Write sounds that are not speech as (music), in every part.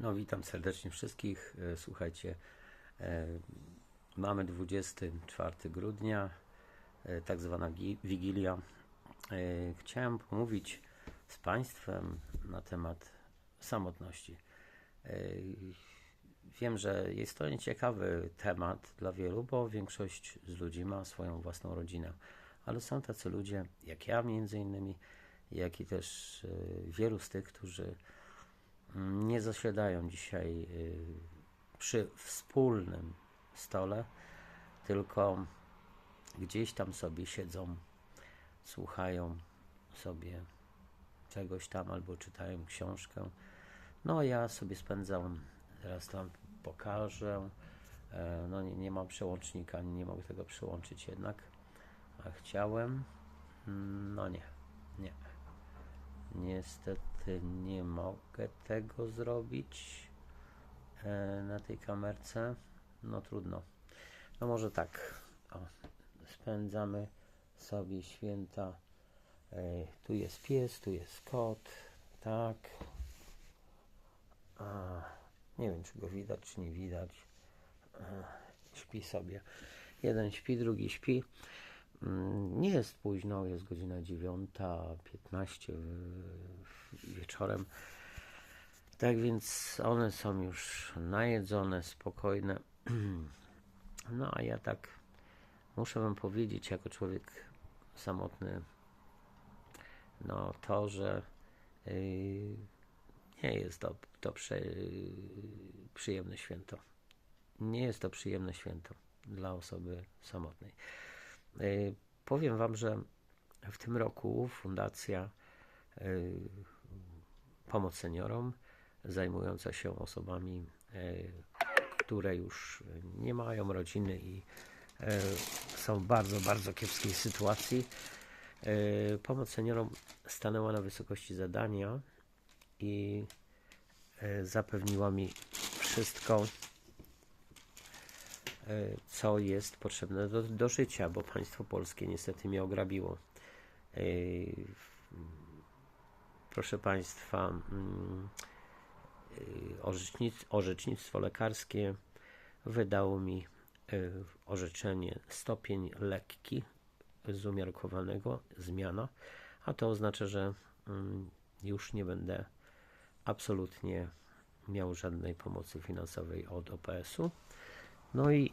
No, witam serdecznie wszystkich. E, Słuchajcie, e, mamy 24 grudnia, e, tak zwana gi- Wigilia. Chciałem pomówić z Państwem na temat samotności. Wiem, że jest to nieciekawy temat dla wielu, bo większość z ludzi ma swoją własną rodzinę, ale są tacy ludzie, jak ja między innymi, jak i też wielu z tych, którzy nie zasiadają dzisiaj y, przy wspólnym stole, tylko gdzieś tam sobie siedzą, słuchają sobie czegoś tam albo czytają książkę. No, ja sobie spędzam, teraz tam pokażę. E, No, nie, nie mam przełącznika, nie mogę tego przełączyć jednak, a chciałem. Mm, No nie, nie. Niestety nie mogę tego zrobić e, na tej kamerce. No trudno. No może tak. O, spędzamy sobie święta. E, tu jest pies, tu jest kot. Tak. A, nie wiem, czy go widać, czy nie widać. E, śpi sobie. Jeden śpi, drugi śpi. Mm, Nie jest późno, jest godzina 9.15 w- wieczorem. Tak więc one są już najedzone, spokojne. (clears throat) No a ja tak muszę Wam powiedzieć, jako człowiek samotny, no to, że yy, nie jest to, to prze, przyjemne święto. Nie jest to przyjemne święto dla osoby samotnej. Y, Powiem Wam, że w tym roku Fundacja y, Pomoc Seniorom, zajmująca się osobami, y, które już nie mają rodziny i są w bardzo, bardzo kiepskiej sytuacji. Pomoc Seniorom stanęła na wysokości zadania i zapewniła mi wszystko, e, co jest potrzebne do, do życia, bo państwo polskie niestety mnie ograbiło. E, Proszę Państwa, mm, e, orzecznic, orzecznictwo lekarskie wydało mi e, orzeczenie stopień lekki z umiarkowanego, zmiana, a to oznacza, że mm, już nie będę absolutnie miał żadnej pomocy finansowej od OPS-u. No i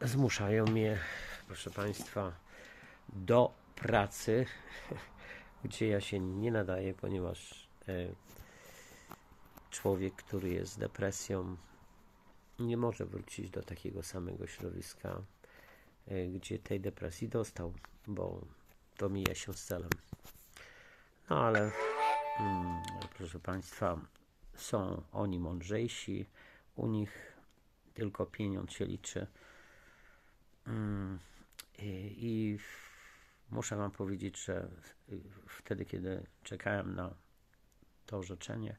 zmuszają mnie, proszę Państwa, do pracy, (laughs) gdzie ja się nie nadaję, ponieważ e, człowiek, który jest z depresją, nie może wrócić do takiego samego środowiska, e, gdzie tej depresji dostał, bo to mija się z celem. No ale, mm, proszę Państwa, są oni mądrzejsi, u nich tylko pieniądz się liczy. Mm, I, i muszę Wam powiedzieć, że wtedy, kiedy czekałem na to orzeczenie e,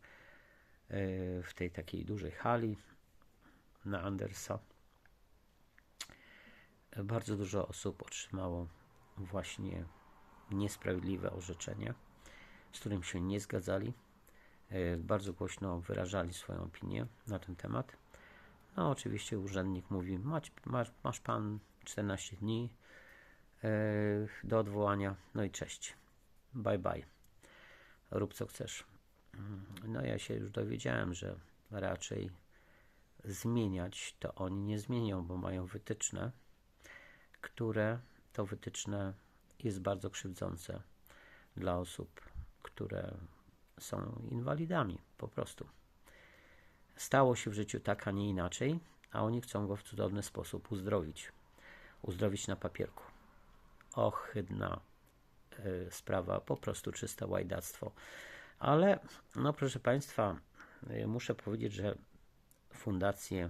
w tej takiej dużej hali na Andersa, bardzo dużo osób otrzymało właśnie niesprawiedliwe orzeczenie, z którym się nie zgadzali. E, Bardzo głośno wyrażali swoją opinię na ten temat. No, oczywiście urzędnik mówi: Mać, masz, masz pan 14 dni e, do odwołania, no i cześć. Bye bye. Rób co chcesz. Mm, No, ja się już dowiedziałem, że raczej zmieniać to oni nie zmienią, bo mają wytyczne, które to wytyczne jest bardzo krzywdzące dla osób, które są inwalidami po prostu. Stało się w życiu tak, a nie inaczej, a oni chcą go w cudowny sposób uzdrowić. Uzdrowić na papierku. Ohydna y, sprawa, po prostu czyste łajdactwo. Ale, no proszę Państwa, y, muszę powiedzieć, że fundacje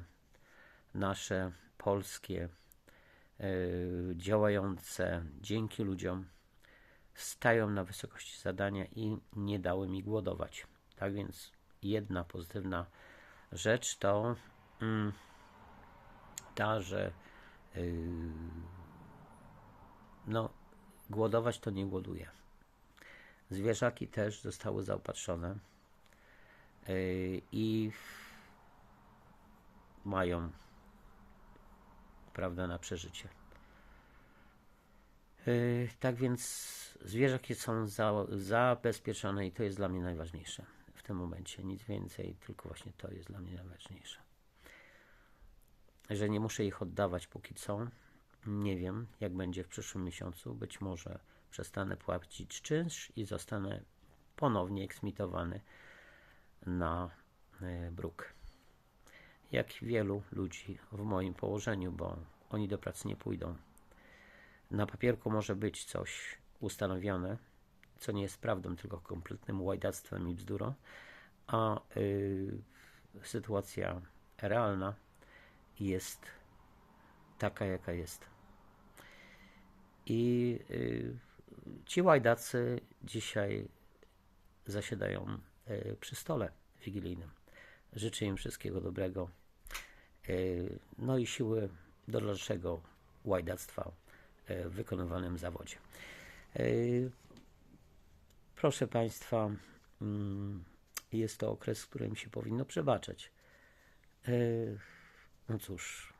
nasze, polskie, y, działające dzięki ludziom, stają na wysokości zadania i nie dały mi głodować. Tak więc jedna pozytywna rzecz to mm, ta, że yy, no, głodować to nie głoduje. Zwierzaki też zostały zaopatrzone yy, i mają prawda, na przeżycie. Yy, tak więc zwierzaki są za, zabezpieczone i to jest dla mnie najważniejsze tym momencie. Nic więcej, tylko właśnie to jest dla mnie najważniejsze. Że nie muszę ich oddawać póki co. Nie wiem, jak będzie w przyszłym miesiącu. Być może przestanę płacić czynsz i zostanę ponownie eksmitowany na yy, bruk. Jak wielu ludzi w moim położeniu, bo oni do pracy nie pójdą na papierku może być coś ustanowione, co nie jest prawdą, tylko kompletnym łajdactwem i bzdurą, a y, sytuacja realna jest taka, jaka jest. I y, ci łajdacy dzisiaj zasiadają y, przy stole wigilijnym. Życzę im wszystkiego dobrego. Y, no i siły do dalszego łajdactwa w wykonywanym zawodzie. E, proszę Państwa, mm, jest to okres, w którym się powinno przebaczać. E, no cóż,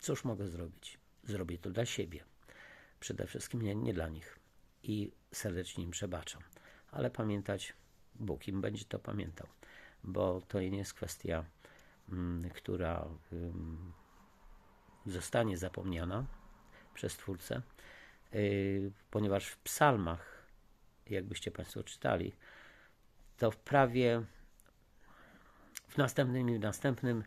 cóż mogę zrobić? Zrobię to dla siebie. Przede wszystkim nie, nie dla nich. I serdecznie im przebaczam. Ale pamiętać, Bóg im będzie to pamiętał, bo to nie jest kwestia, mm, która zostanie zapomniana, przez Twórcę, y, ponieważ w psalmach, jakbyście Państwo czytali, to w prawie w następnym i w następnym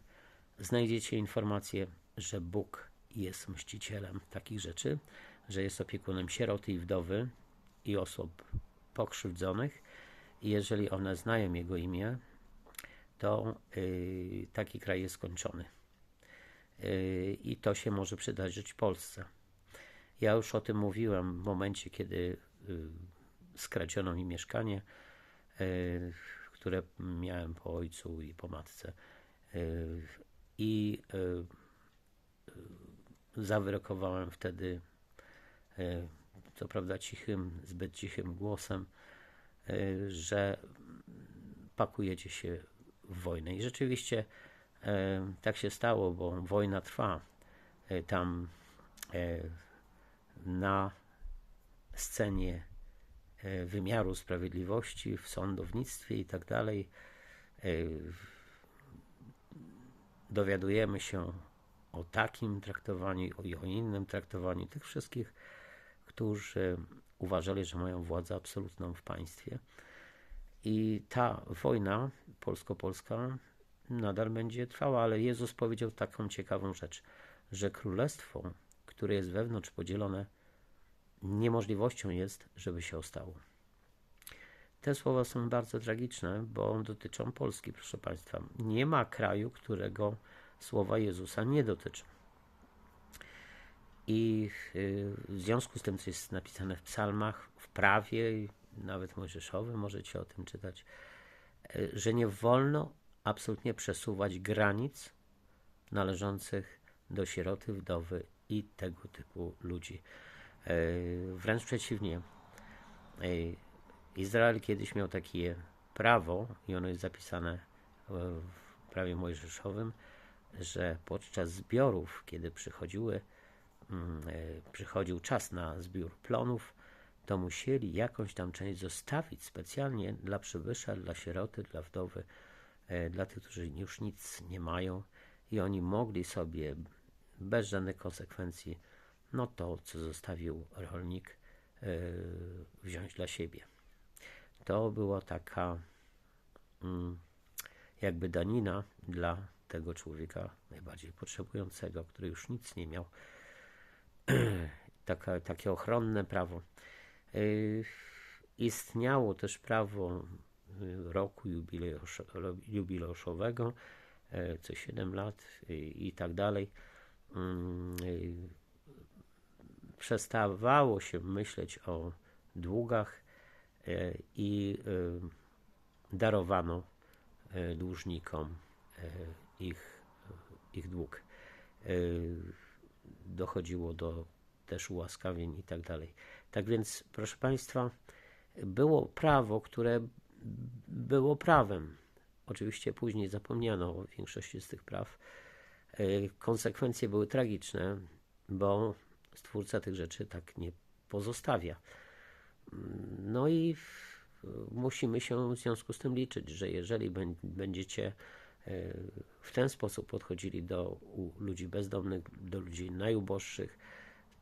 znajdziecie informację, że Bóg jest mścicielem takich rzeczy, że jest opiekunem sieroty i wdowy i osób pokrzywdzonych. I jeżeli one znają Jego imię, to yy, taki kraj jest skończony. Yy, I to się może przydarzyć Polsce. Ja już o tym mówiłem w momencie, kiedy y, skradziono mi mieszkanie, y, które miałem po ojcu i po matce. Y, I zawyrokowałem wtedy, co prawda cichym, zbyt cichym głosem, że pakujecie się w wojnę. I rzeczywiście tak się stało, bo wojna trwa. Tam na scenie e, wymiaru sprawiedliwości, w sądownictwie i tak dalej. E, dowiadujemy się o takim traktowaniu i o innym traktowaniu tych wszystkich, którzy uważali, że mają władzę absolutną w państwie. I ta wojna polsko-polska nadal będzie trwała, ale Jezus powiedział taką ciekawą rzecz, że królestwo które jest wewnątrz podzielone, niemożliwością jest, żeby się ostało. Te słowa są bardzo tragiczne, bo dotyczą Polski, proszę Państwa. Nie ma kraju, którego słowa Jezusa nie dotyczą. I y, w związku z tym, co jest napisane w psalmach, w prawie, nawet mojżeszowym, możecie o tym czytać, y, że nie wolno absolutnie przesuwać granic należących do sieroty, wdowy i tego typu ludzi. E, wręcz przeciwnie. E, Izrael kiedyś miał takie prawo, i ono jest zapisane w prawie mojżeszowym, że podczas zbiorów, kiedy przychodziły, mm, e, przychodził czas na zbiór plonów, to musieli jakąś tam część zostawić specjalnie dla przybysza, dla sieroty, dla wdowy, dla tych, którzy już nic nie mają i oni mogli sobie bez żadnych konsekwencji, no to, co zostawił rolnik, yy, wziąć dla siebie. To była taka mm, jakby danina dla tego człowieka najbardziej potrzebującego, który już nic nie miał. (clears throat) Taka, takie ochronne prawo. Yy, istniało też prawo yy, roku jubileuszowego, co 7 lat i tak dalej. Przestawało się myśleć o długach y, i y, darowano dłużnikom ich, ich dług. Dochodziło do też ułaskawień i tak dalej. Tak więc, proszę Państwa, było prawo, które było prawem. Oczywiście później zapomniano o większości z tych praw, Konsekwencje były tragiczne, bo stwórca tych rzeczy tak nie pozostawia. No i musimy się w związku z tym liczyć, że jeżeli bę- będziecie e, w ten sposób podchodzili do ludzi bezdomnych, do ludzi najuboższych,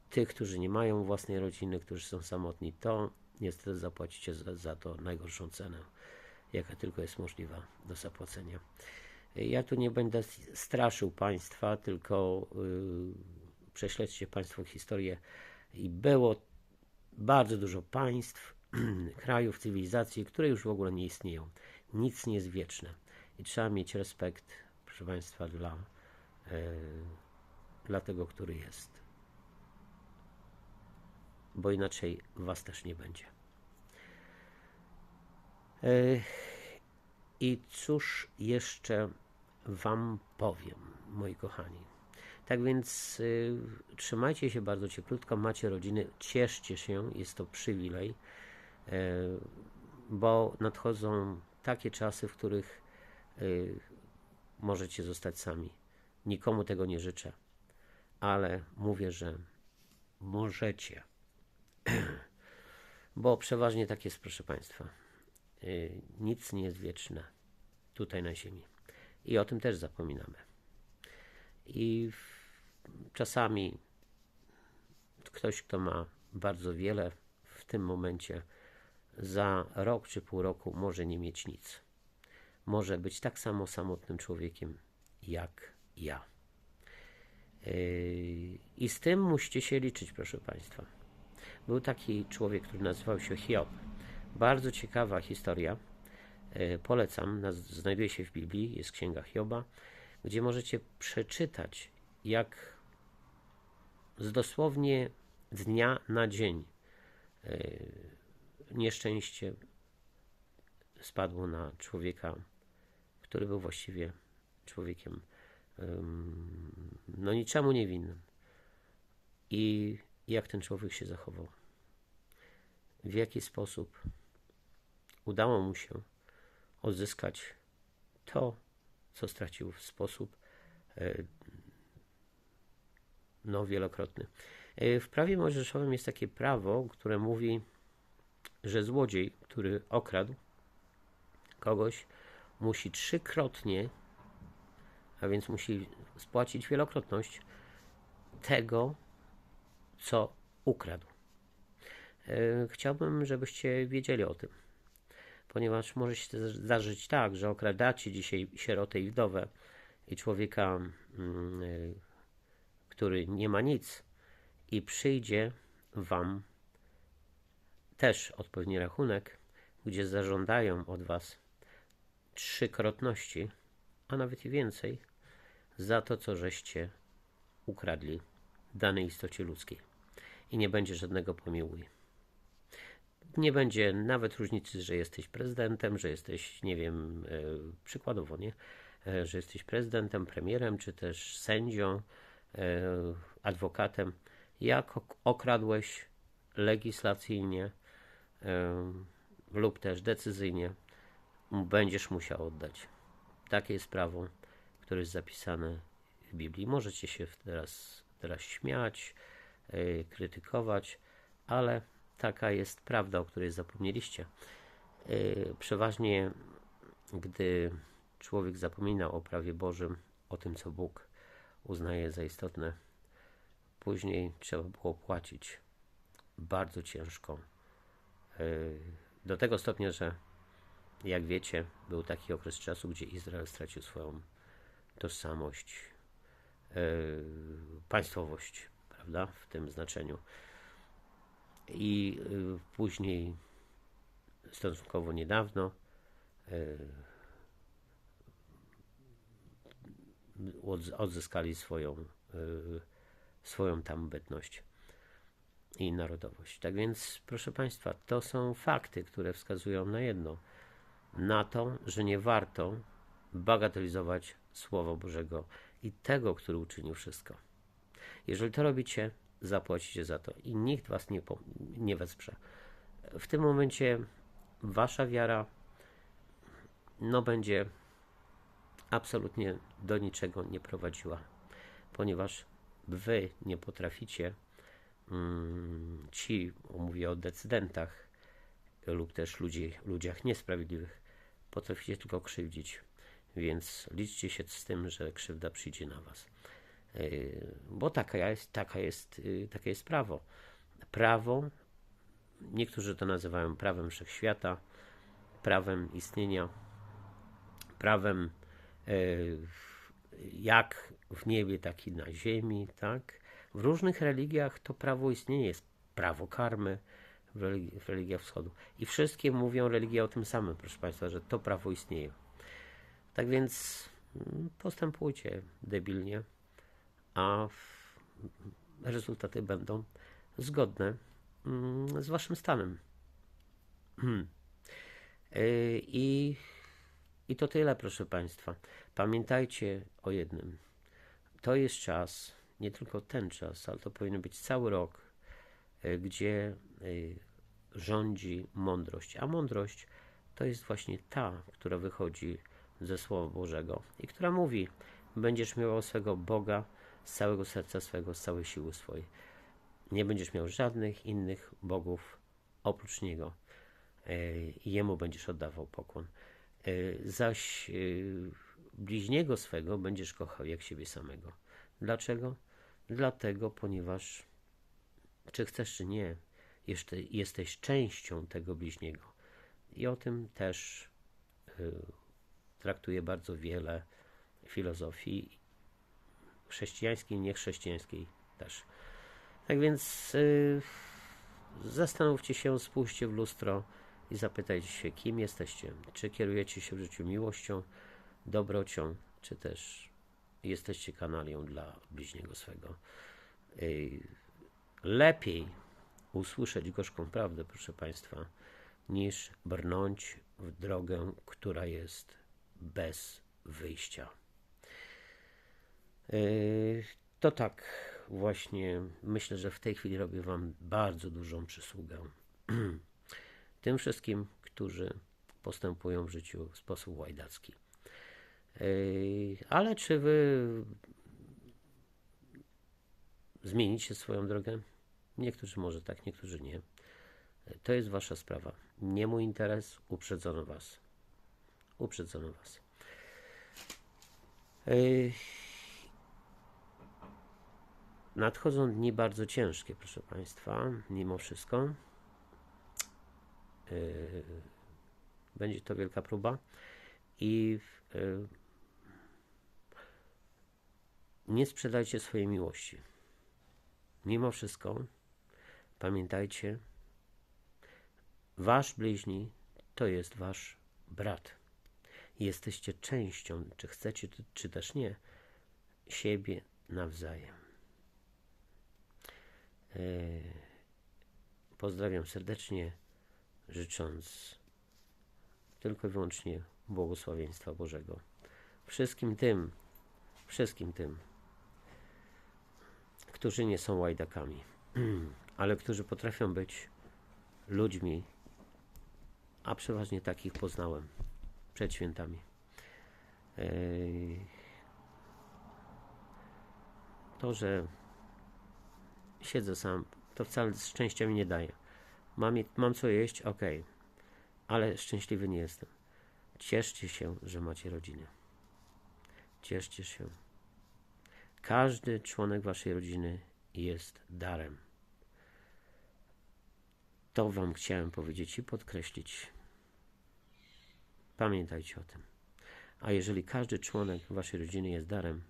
tych, którzy nie mają własnej rodziny, którzy są samotni, to niestety zapłacicie za, za to najgorszą cenę, jaka tylko jest możliwa do zapłacenia. Ja tu nie będę straszył Państwa, tylko yy, prześledźcie Państwo historię i było bardzo dużo państw, (clears throat) krajów, cywilizacji, które już w ogóle nie istnieją. Nic nie jest wieczne. I trzeba mieć respekt, proszę Państwa, dla, e, dla tego, który jest. Bo inaczej Was też nie będzie. E, I cóż jeszcze Wam powiem, moi kochani. Tak więc y, trzymajcie się bardzo cieplutko, macie rodziny, cieszcie się, jest to przywilej, e, bo nadchodzą takie czasy, w których y, możecie zostać sami. Nikomu tego nie życzę, ale mówię, że możecie. (clears throat) bo przeważnie tak jest, proszę Państwa. Y, nic nie jest wieczne tutaj na Ziemi. I o tym też zapominamy. I czasami ktoś, kto ma bardzo wiele w tym momencie, za rok czy pół roku może nie mieć nic. Może być tak samo samotnym człowiekiem jak ja. Yy, I z tym musicie się liczyć, proszę Państwa. Był taki człowiek, który nazywał się Hiob. Bardzo ciekawa historia. Yy, Polecam, znajduje się w Biblii, jest księga Hioba, gdzie możecie przeczytać, jak z dosłownie dnia na dzień yy, nieszczęście spadło na człowieka, który był właściwie człowiekiem no niczemu niewinnym. I jak ten człowiek się zachował. W jaki sposób udało mu się odzyskać to, co stracił w sposób e, no, wielokrotny. E, W prawie mojżeszowym jest takie prawo, które mówi, że złodziej, który okradł kogoś, musi trzykrotnie, a więc musi spłacić wielokrotność tego, co ukradł. E, Chciałbym, żebyście wiedzieli o tym, ponieważ może się zdarzyć tak, że okradacie dzisiaj sierotę i wdowę i człowieka, mm, e, który nie ma nic i przyjdzie wam też odpowiedni rachunek, gdzie zażądają od was trzykrotności, a nawet i więcej, za to, co żeście ukradli danej istocie ludzkiej. I nie będzie żadnego pomiłuj. Nie będzie nawet różnicy, że jesteś prezydentem, że jesteś, nie wiem, e, przykładowo, nie? E, że jesteś prezydentem, premierem, czy też sędzią, adwokatem. Jak ok- okradłeś legislacyjnie e, lub też decyzyjnie, będziesz musiał oddać. Takie jest prawo, które jest zapisane w Biblii. Możecie się teraz, teraz śmiać, yy, krytykować, ale taka jest prawda, o której zapomnieliście. Przeważnie, gdy człowiek zapomina o prawie Bożym, o tym, co Bóg uznaje za istotne, później trzeba było płacić bardzo ciężko. Yy, Do tego stopnia, że jak wiecie, był taki okres czasu, gdzie Izrael stracił swoją tożsamość, yy, państwowość, prawda, w tym znaczeniu. I yy, później, stosunkowo niedawno, yy, odz- odzyskali swoją, yy, swoją tam bytność i narodowość. Tak więc, proszę Państwa, to są fakty, które wskazują na jedno – na to, że nie warto bagatelizować Słowa Bożego i tego, który uczynił wszystko. Jeżeli to robicie, zapłacicie za to i nikt was nie, nie wesprze. W tym momencie wasza wiara no będzie absolutnie do niczego nie prowadziła. ponieważ wy nie potraficie, mm, ci, mówię o decydentach lub też ludzi, ludziach niesprawiedliwych, potraficie tylko krzywdzić. Więc liczcie się z tym, że krzywda przyjdzie na was. Yy, Bo taka jest, taka jest, yy, takie jest prawo. Prawo, niektórzy to nazywają prawem wszechświata, prawem istnienia, prawem jak w niebie, tak i na ziemi, tak? W różnych religiach to prawo istnieje, jest prawo karmy w, religi- w wschodu. I wszystkie mówią religie o tym samym, proszę Państwa, że to prawo istnieje. Tak więc mm, postępujcie debilnie, a rezultaty będą zgodne mm, z Waszym stanem. Hmm. Yy, I, I to tyle, proszę Państwa. Pamiętajcie o jednym. To jest czas, nie tylko ten czas, ale to powinien być cały rok, y, gdzie y, rządzi mądrość. A mądrość to jest właśnie ta, która wychodzi ze Słowa Bożego i która mówi: Będziesz miał swego Boga z całego serca swego, z całej siły swojej. Nie będziesz miał żadnych innych bogów oprócz Niego. Y, I Jemu będziesz oddawał pokłon. Y, Zaś y, bliźniego swego będziesz kochał jak siebie samego. Dlaczego? Dlatego, ponieważ czy chcesz, czy nie, jeszcze jesteś częścią tego bliźniego. I o tym też y, traktuje bardzo wiele filozofii chrześcijańskiej, niechrześcijańskiej też. Tak więc zastanówcie się, spójrzcie w lustro i zapytajcie się, kim jesteście. Czy kierujecie się w życiu miłością, dobrocią, czy też jesteście kanalią dla bliźniego swego. Lepiej usłyszeć gorzką prawdę, proszę Państwa, niż brnąć w drogę, która jest bez wyjścia. To tak właśnie myślę, że w tej chwili robię Wam bardzo dużą przysługę. (clears throat) Tym wszystkim, którzy postępują w życiu w sposób łajdacki. Yy, Ale czy wy zmienicie swoją drogę? Niektórzy może tak, niektórzy nie. To jest wasza sprawa. Nie mój interes, uprzedzono was. Uprzedzono was. Yy, Nadchodzą dni bardzo ciężkie, proszę Państwa, mimo wszystko. Yy, Będzie to wielka próba i yy, nie sprzedajcie swojej miłości. Mimo wszystko pamiętajcie, wasz bliźni to jest wasz brat. Jesteście częścią, czy chcecie, czy też nie, siebie nawzajem. E, Pozdrawiam serdecznie, życząc tylko i wyłącznie błogosławieństwa Bożego. Wszystkim tym, wszystkim tym, którzy nie są łajdakami, (clears throat) ale którzy potrafią być ludźmi, a przeważnie takich poznałem przed świętami. To, że siedzę sam, to wcale szczęścia mi nie daje. Mam, mam co jeść, ok, ale szczęśliwy nie jestem. Cieszcie się, że macie rodzinę. Cieszcie się. Każdy członek waszej rodziny jest darem. To wam chciałem powiedzieć i podkreślić. Pamiętajcie o tym. A jeżeli każdy członek waszej rodziny jest darem,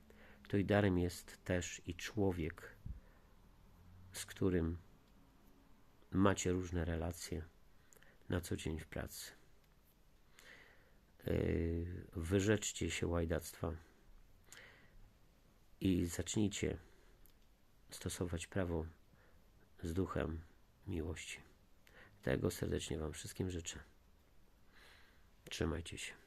to i darem jest też i człowiek, z którym macie różne relacje na co dzień w pracy. Yy, Wyrzeczcie się łajdactwa i zacznijcie stosować prawo z duchem miłości. Tego serdecznie Wam wszystkim życzę. Trzymajcie się.